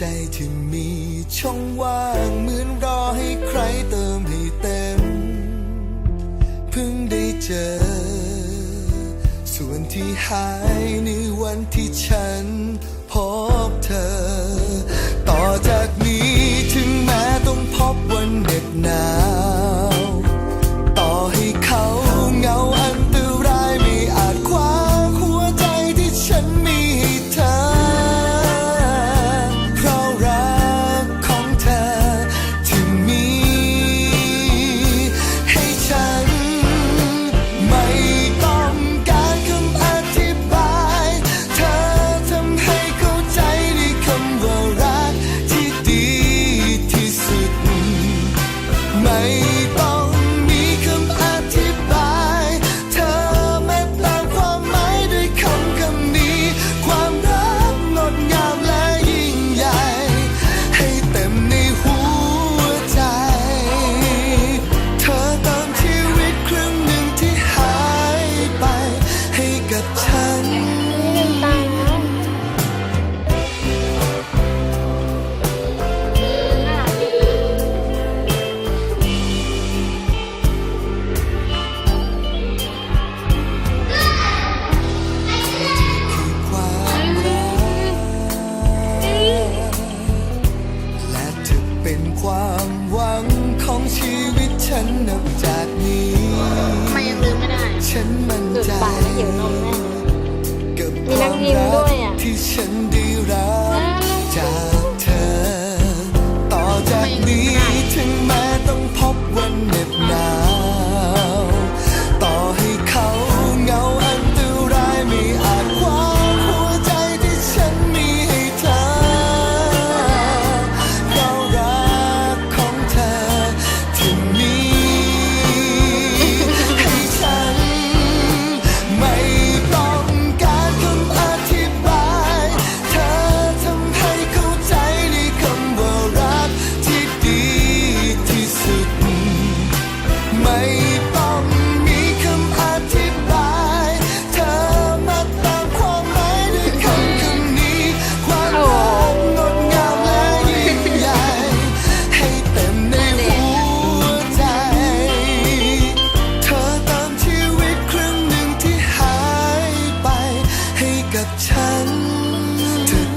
ใจที่มีช่องว่างเหมือนรอให้ใครเติมให้เต็ม เพิ่งได้เจอ ส่วนที่หายในวันที่ฉัน ความหวังของชีวิตฉันนับจากนี้ทำไมยังลืมไม่ได้ฉันมั่นดูดใจปากแล้วหิวนมแน่กับมีนางยิ้มด้วยอะที่ฉันไ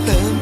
them.